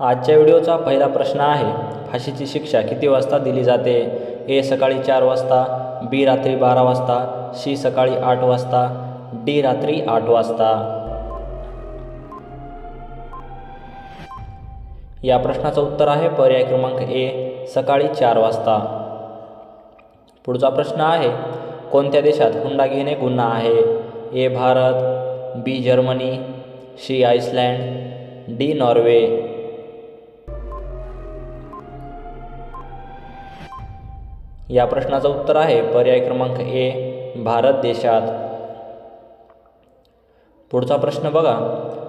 आजच्या व्हिडिओचा पहिला प्रश्न आहे फाशीची शिक्षा किती वाजता दिली जाते? ए सकाळी चार वाजता बी रात्री बारा वाजता सी सकाळी आठ वाजता डी रात्री आठ वाजता. या प्रश्नाचं उत्तर आहे पर्याय क्रमांक ए सकाळी चार वाजता. पुढचा प्रश्न आहे कोणत्या देशात हुंडा घेणे गुन्हा आहे? A Bharat B Germany C Iceland D Norway. या प्रश्नाचं उत्तर आहे. पर्याय क्रमांक ए भारत देशात. पुढचा प्रश्न बघा.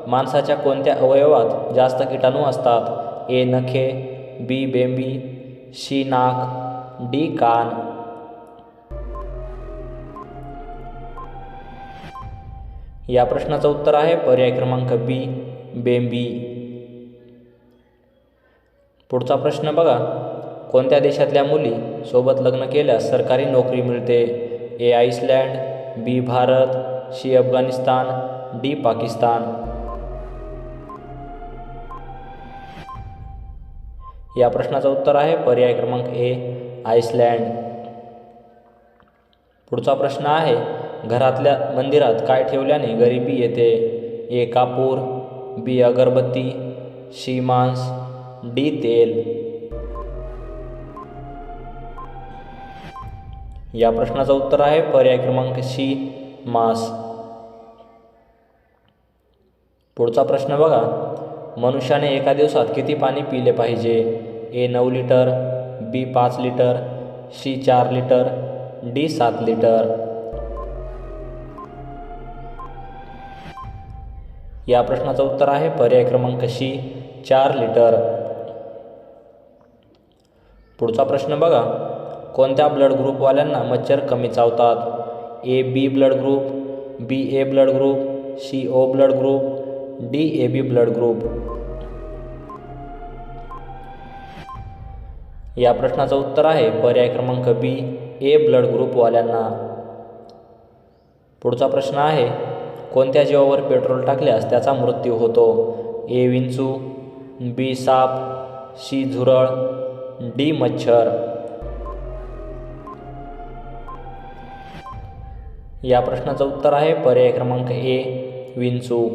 माणसाच्या कोणत्या अवयवात जास्त किटाणू असतात? ए नखे बी बेंबी सी नाक डी कान. या प्रश्नाचं उत्तर आहे. पर्याय क्रमांक बी बेंबी. पुढचा प्रश्न बघा. कोणत्या देशातल्या मुली सोबत लग्न केल्यास सरकारी नोकरी मिळते? A Iceland B Bharat C Afghanistan D Pakistan. या प्रश्नाचं उत्तर आहे पर्याय क्रमांक ए आइसलँड. पुढचा प्रश्न आहे घरातल्या मंदिरात काय ठेवल्याने गरिबी येते? ए कापूर बी अगरबत्ती सी मांस डी तेल. या प्रश्नाचं उत्तर आहे पर्याय क्रमांक सी मांस. पुढचा प्रश्न बघा. मनुष्याने एका दिवसात किती पाणी पिले पाहिजे? ए नऊ लिटर बी पाच लिटर सी चार लिटर डी सात लिटर. या प्रश्नाचं उत्तर आहे पर्याय क्रमांक सी चार लिटर. पुढचा प्रश्न बघा. कोणत्या ब्लड ग्रुपवाल्यांना मच्छर कमी चावतात? A B blood group B A blood group C O blood group D A B blood group. या प्रश्नाचं उत्तर आहे पर्याय क्रमांक बी ए ब्लड ग्रुपवाल्यांना. पुढचा प्रश्न आहे कोणत्या जीवावर पेट्रोल टाकल्यास त्याचा मृत्यू होतो? ए विंचू बी साप सी झुरळ डी मच्छर. या प्रश्नाचं उत्तर आहे. पर्याय क्रमांक ए विंचू.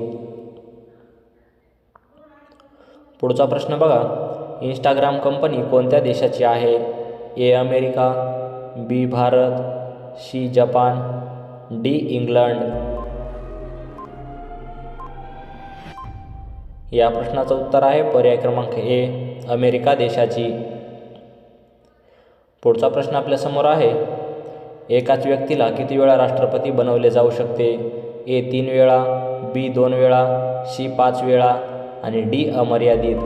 पुढचा प्रश्न बघा. इंस्टाग्राम कंपनी कोणत्या देशाची आहे? A America B Bharat C Japan D England. या प्रश्नाचं उत्तर आहे. पर्याय क्रमांक ए अमेरिका देशाची. पुढचा प्रश्न आपल्यासमोर आहे. एकाच व्यक्तीला किती वेळा राष्ट्रपती बनवले जाऊ शकते? ए तीन वेळा बी दोन वेळा सी पाच वेळा आणि डी अमर्यादित.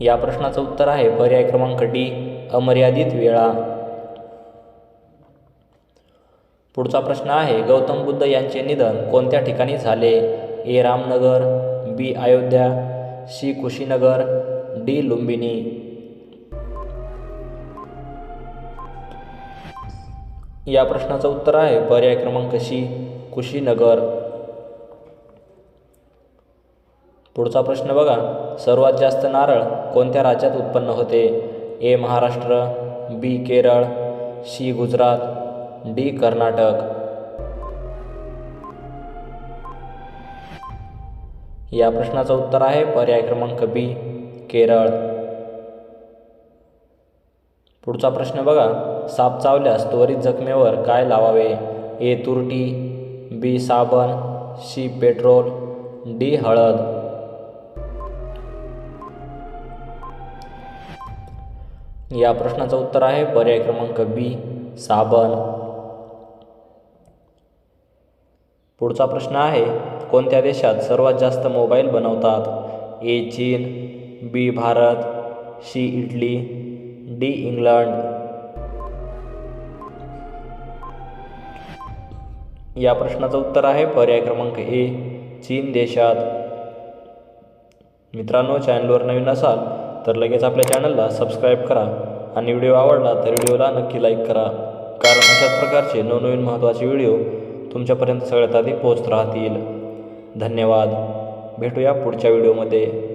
या प्रश्नाचं उत्तर आहे पर्याय क्रमांक डी अमर्यादित वेळा. पुढचा प्रश्न आहे गौतम बुद्ध यांचे निधन कोणत्या ठिकाणी झाले? A Ramnagar B Ayodhya C Kushinagar D Lumbini. या प्रश्नाचं उत्तर आहे. पर्याय क्रमांक शी कुशीनगर. पुढचा प्रश्न बघा. सर्वात जास्त नारळ कोणत्या राज्यात उत्पन्न होते? A Maharashtra B Kerala C Gujarat D Karnataka. या प्रश्नाचं उत्तर आहे. पर्याय क्रमांक बी केरळ. पुढचा प्रश्न बघा. साप चावल्यास त्वरित जखमेवर काय लावावे? ए तुरटी बी साबण सी पेट्रोल डी हळद. या प्रश्नाचं उत्तर आहे पर्याय क्रमांक बी साबण. पुढचा प्रश्न आहे कोणत्या देशात सर्वात जास्त मोबाईल बनवतात? ए चीन B Bharat C Italy D England. या प्रश्नाचं उत्तर आहे. पर्याय क्रमांक ए चीन देशात. मित्रांनो चॅनलवर नवीन असाल तर लगेच आपल्या चॅनलला सबस्क्राईब करा आणि व्हिडिओ आवडला तर व्हिडिओला नक्की लाईक करा. कारण अशाच प्रकारचे नवनवीन महत्त्वाचे व्हिडिओ तुमच्यापर्यंत सगळ्यात आधी पोहोचत राहतील. धन्यवाद. भेटूया पुढच्या व्हिडिओमध्ये.